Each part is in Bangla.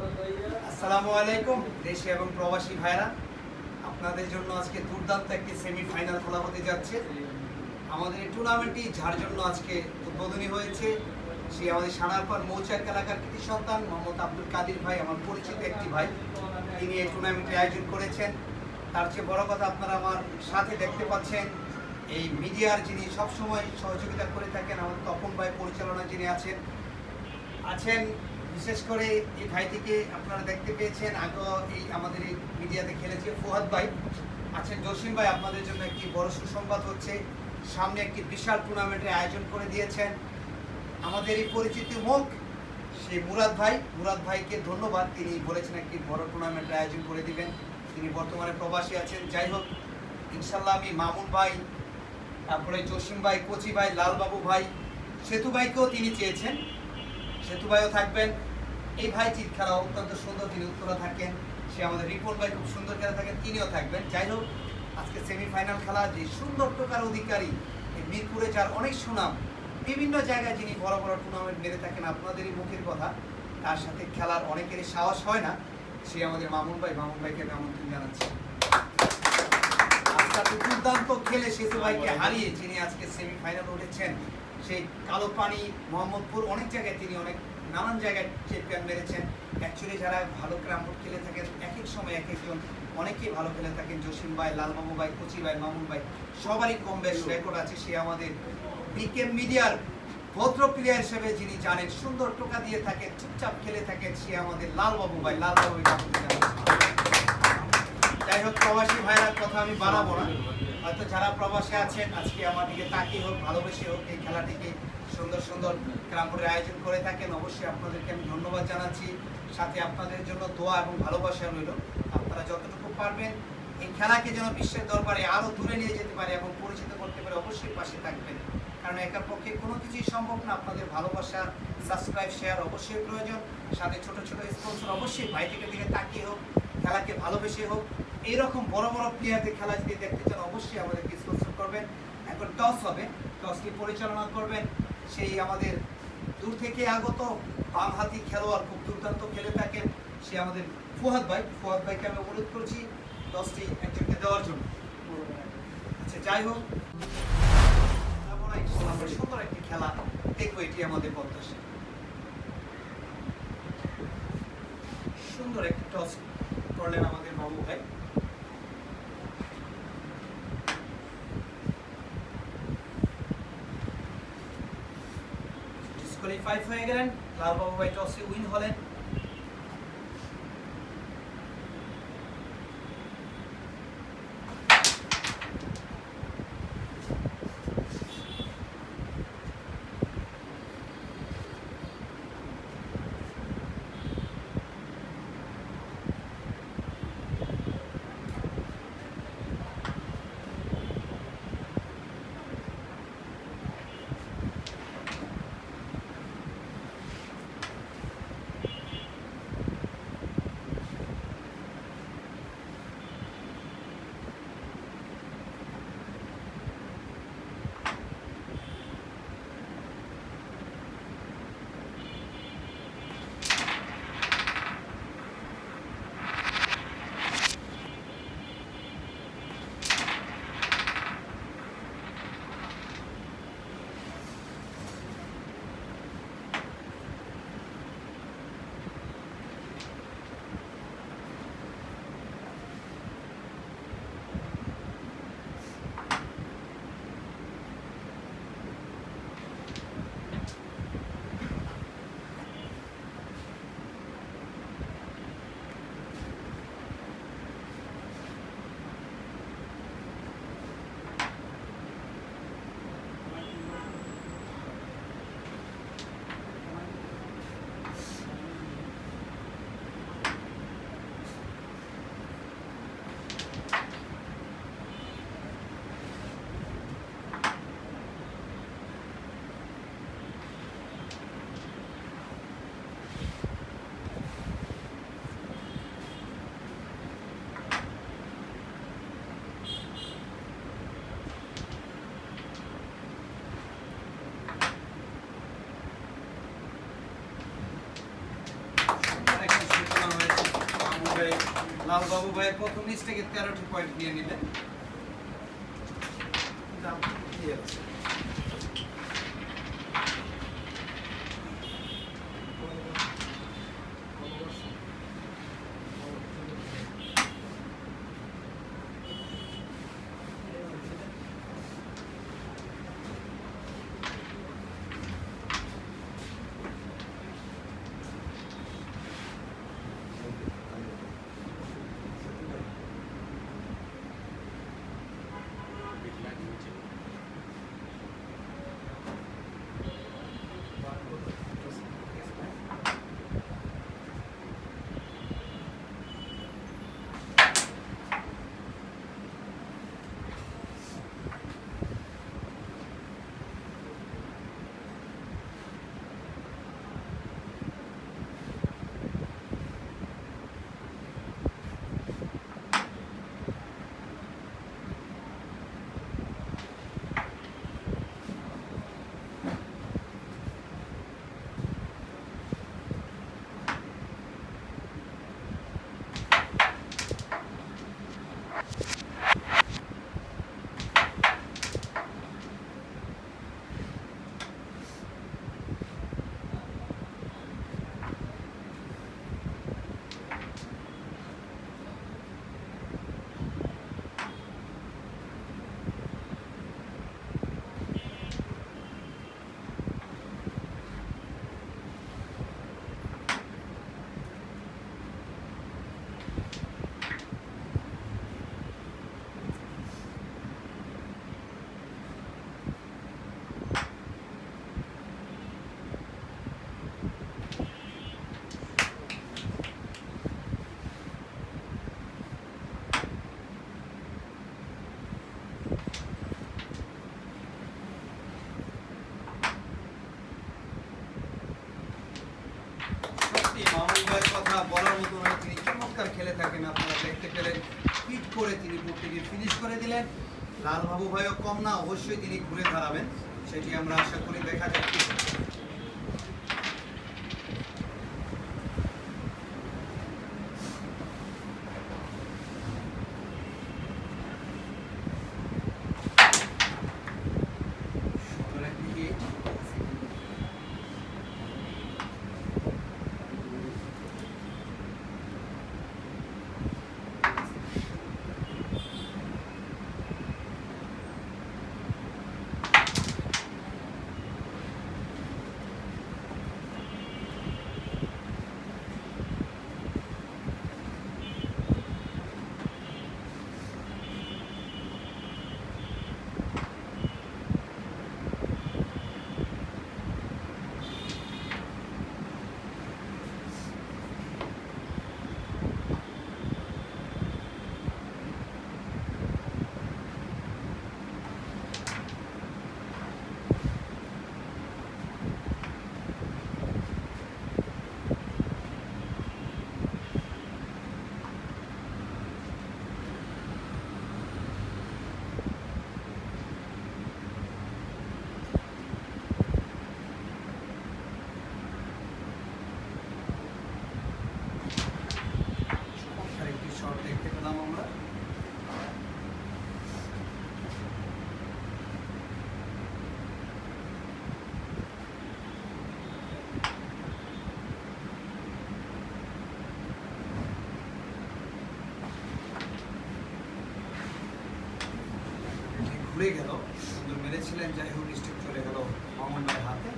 আসসালামু আলাইকুম, দেশে এবং প্রবাসী ভাইরা আপনাদের জন্য আজকে দুর্দান্ত একটি সেমিফাইনাল খেলা হতে যাচ্ছে। আমাদের এই টুর্নামেন্টটি যার জন্য আজকে উদ্বোধনী হয়েছে, সে আমাদের সানারপাড় মৌচাক এলাকার কৃতি সন্তান মোহাম্মদ আব্দুল কাদির ভাই, আমার পরিচিত একটি ভাই। তিনি এই টুর্নামেন্টটি আয়োজন করেছেন। তার চেয়ে বড় কথা আপনারা আমার সাথে দেখতে পাচ্ছেন, এই মিডিয়ার যিনি সবসময় সহযোগিতা করে থাকেন আমাদের তপন ভাই পরিচালনা যিনি আছেন আছেন বিশেষ করে এই ভাইটিকে আপনারা দেখতে পেয়েছেন। আগে এই আমাদের এই মিডিয়াতে খেলেছে ফুহাদ ভাই। আছেন জসিম ভাই, আপনাদের জন্য একটি বড় সুসংবাদ হচ্ছে, সামনে একটি বিশাল টুর্নামেন্টের আয়োজন করে দিয়েছেন। আমাদের এই পরিচিতি মুখ, সেই মুরাদ ভাই। মুরাদ ভাইকে ধন্যবাদ, তিনি বলেছেন একটি বড় টুর্নামেন্টের আয়োজন করে দিবেন। তিনি বর্তমানে প্রবাসী আছেন। যাই হোক ইনশাল্লাহ আমি মামুন ভাই, তারপরে জসিম ভাই, কচি ভাই, লালবাবু ভাই, সেতু ভাইকেও তিনি চেয়েছেন। সেতু ভাইও থাকবেন। এই ভাইটির খেলা অত্যন্ত সুন্দর, তিনি উত্তরা থাকেন। সে আমাদের রিপন ভাই খুব সুন্দর খেলা থাকেন, তিনিও থাকবেন। যাই হোক, আজকে সেমিফাইনাল খেলা, যে সুন্দর টোকার অধিকারী মিরপুরে, যার অনেক সুনাম, বিভিন্ন জায়গায় যিনি বড় বড় টুর্নামেন্ট মেরে থাকেন, আপনাদেরই মুখের কথা। তার সাথে খেলার অনেকেরই সাহস হয় না। সে আমাদের মামুন ভাই, মামুন ভাইকে আমি আমন্ত্রণ জানাচ্ছি। আজকে আপনি দুর্দান্ত খেলে সেতু ভাইকে হারিয়ে যিনি আজকে সেমিফাইনাল উঠেছেন সেই কালো পানি, মোহাম্মদপুর, অনেক জায়গায় তিনি অনেক নানান জায়গায় চ্যাম্পিয়ন মেরেছেন। অ্যাকচুয়ালি যারা ভালো ক্রামবোর্ড খেলে থাকেন এক এক সময় এক একজন অনেকেই ভালো খেলে থাকেন। জসিম ভাই, লালবাবু ভাই, কচি ভাই, মামুন ভাই, সবারই কম বেশ রেকর্ড আছে। সে আমাদের বিকে মিডিয়ার ভদ্র প্লেয়ার হিসেবে যিনি জানেন, সুন্দর টোকা দিয়ে থাকেন, চুপচাপ খেলে থাকেন, সে আমাদের লালবাবু ভাই। লালবাবু যাই হোক, প্রবাসী ভাইরার কথা আমি বাড়াবো না। হয়তো যারা প্রবাসে আছেন, আজকে আমার দিকে তাকিয়ে হোক, ভালোবেসে হোক, এই খেলাটিকে সুন্দর সুন্দর ক্রামপুরের আয়োজন করে থাকেন, অবশ্যই আপনাদেরকে আমি ধন্যবাদ জানাচ্ছি। সাথে আপনাদের জন্য দোয়া এবং ভালোবাসা রইল। আপনারা যতটুকু পারবেন, এই খেলাকে যেন বিশ্বের দরবারে আরও দূরে নিয়ে যেতে পারে এবং পরিচিত করতে পারে, অবশ্যই পাশে থাকবেন। কারণ একার পক্ষে কোনো কিছুই সম্ভব না। আপনাদের ভালোবাসা, সাবস্ক্রাইব, শেয়ার অবশ্যই প্রয়োজন। সাথে ছোট ছোট স্পন্সর অবশ্যই ভাইটিকে দিকে তাকিয়ে হোক। খেলাকে ভালোবেসে হোক, এইরকম বড় বড় প্লেয়ারদের খেলা যদি দেখতে চান, অবশ্যই আমাদেরকে স্পন্সর করবেন। এখন টস হবে টসটি পরিচালনা করবেন। সেই আমাদের দূর থেকে আগত বামহাতি খেলোয়াড়, খুব দুর্দান্ত খেলে থাকেন। সে আমাদের ফুহাদ ভাই, ফুহাদ ভাইকে আমি অনুরোধ করছি টসটি একজনকে দেওয়ার জন্য। আচ্ছা যাই হোক। সুন্দর একটি খেলা দেখব, এটি আমাদের প্রত্যাশা সুন্দর একটি টস করলেন আমাদের বাবু ভাই। ডিসকোয়ালিফাই হয়ে গেলেন। লাল বাবু ভাই টসে উইন হলেন। ভাই লালবাবু ভাইয়ের প্রথম থেকে তেরোটি পয়েন্ট নিয়ে নিলেন। সত্যি মামুন ভাইয়ের কথা বলার মতো নয় তিনি চমৎকার খেলে থাকেন, আপনারা দেখতে পেলেন হিট করে তিনি বুটটিকে ফিনিশ করে দিলেন। লাল বাবু ভাইও কম না, অবশ্যই তিনি ঘুরে দাঁড়াবেন, সেটি আমরা আশা করি দেখা যাচ্ছে সুন্দর একটি hit। চমৎকার একটি শট দেখতে পেলাম আমরা ঘুরে গেল। মেরেছিলেন যাই হোক স্টেপ চলে গেল। মামুন ভাইয়ের হাতে।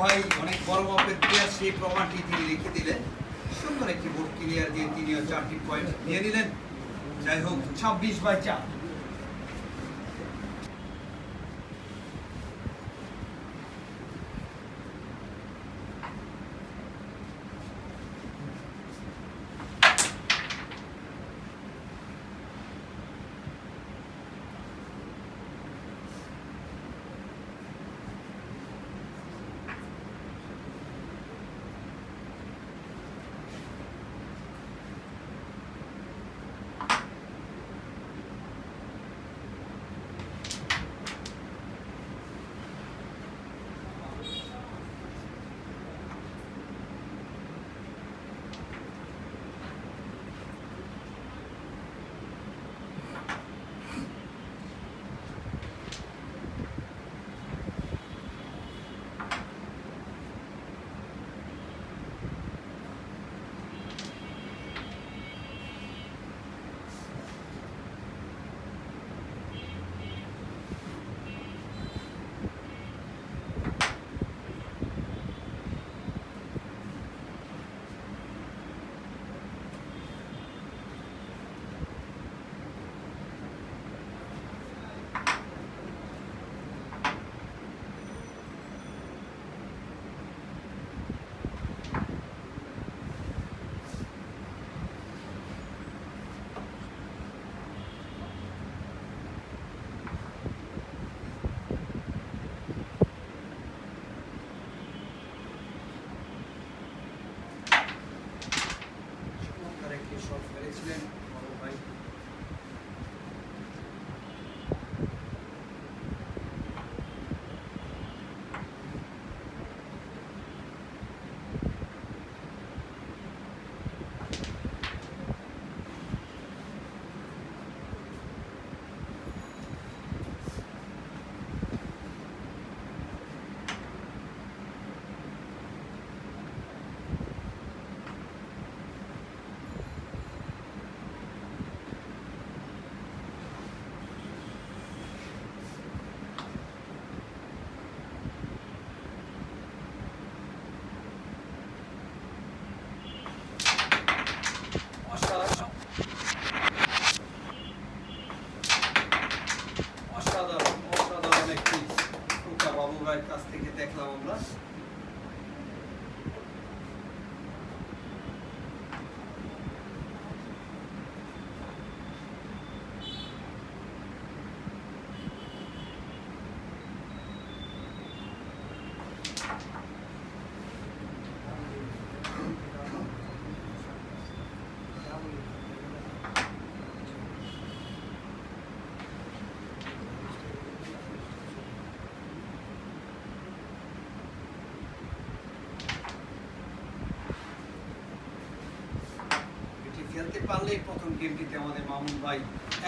ভাই, অনেক বড় মাপের সেই প্রমাণটি তিনি রেখে দিলেন। সুন্দর একটি বোর্ড ক্লিয়ার দিয়ে তিনিও চারটি পয়েন্ট নিয়ে নিলেন। যাই হোক, ছাব্বিশ বাই চার। পারলেই প্রথম গেমটিতে আমাদের মামুন ভাই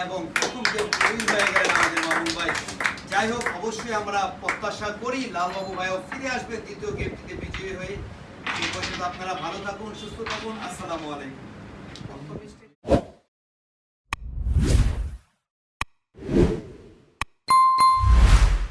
এবং প্রথম গেম উইন হয়ে গেলেন আমাদের মামুন ভাই। যাই হোক, অবশ্যই আমরা প্রত্যাশা করি লালবাবু ভাইও ফিরে আসবেন দ্বিতীয় গেমটিতে বিজয়ী হয়ে। সে পর্যন্ত আপনারা ভালো থাকুন, সুস্থ থাকুন। আসসালামু আলাইকুম।